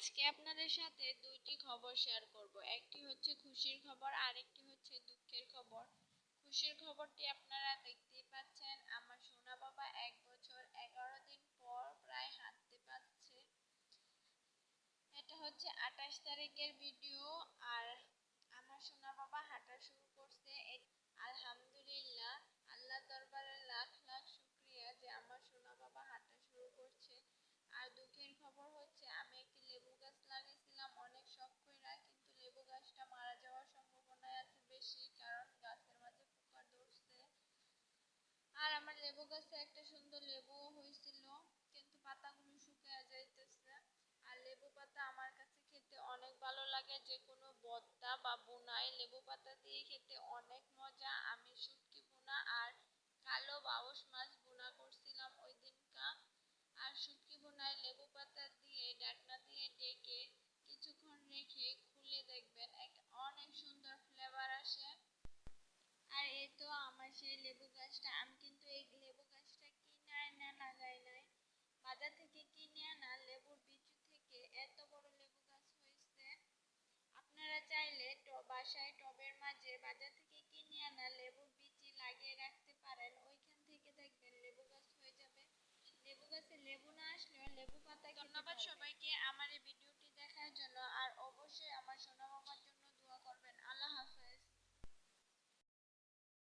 আজকে আপনাদের সাথে দুইটি খবর শেয়ার করব। একটি হচ্ছে খুশির খবর আর একটি হচ্ছে দুঃখের খবর। খুশির খবরটি আপনারা দেখতেই পাচ্ছেন, আমার সোনা বাবা এক বছর এগারো দিন পর প্রায় হাঁটতে পারছে। এটা হচ্ছে আঠাশ তারিখের ভিডিও আর আমার সোনা বাবা হাঁটা শুরু করছে। আলহামদুলিল্লাহ আল্লাহ দরবারে লাখ লাখ শুক্রিয়া যে আমার সোনা বাবা হাঁটা শুরু করছে। আর দুঃখের খবর হচ্ছে আমি একটি লেবু গাছ লাগিয়েছিলাম অনেক শখ কইরা কিন্তু লেবু গাছটা মারা যাওয়ার সম্ভাবনাই আছে বেশি কারণ গাছের মাঝে পোকা ধরছে আর আমার লেবু গাছে একটা সুন্দর লেবুও হয়েছিল, কিন্তু পাতাগুলো শুকিয়ে যাইতেছে। আর লেবু পাতা আমার কাছে খেতে অনেক ভালো লাগে, যে কোনো বদ্দা বা বোনাই লেবু পাতা দিয়ে খেতে অনেক মজা। আমি শুটকি বোনা আর কালো বাউস মাছ বোনা করছিলাম ওই দিনকা আর শুটকি বোনায় লেবু পাতা দিয়ে, ডাকনা দিয়ে ডেকে কিছুক্ষণ রেখে খুলে দেখবেন একটা অনেক সুন্দর ফ্লেভার আসে। আর এই তো আমার সেই লেবু গাছটা, আমি কিন্তু এই লেবু বাসায় টবের মাঝে বাজার থেকে কিনে আনা লেবুর বিচি লাগিয়ে রাখতে পারেন। ওইখান থেকে দেখবেন লেবু গাছ হয়ে যাবে। লেবু গাছে লেবু না আসলে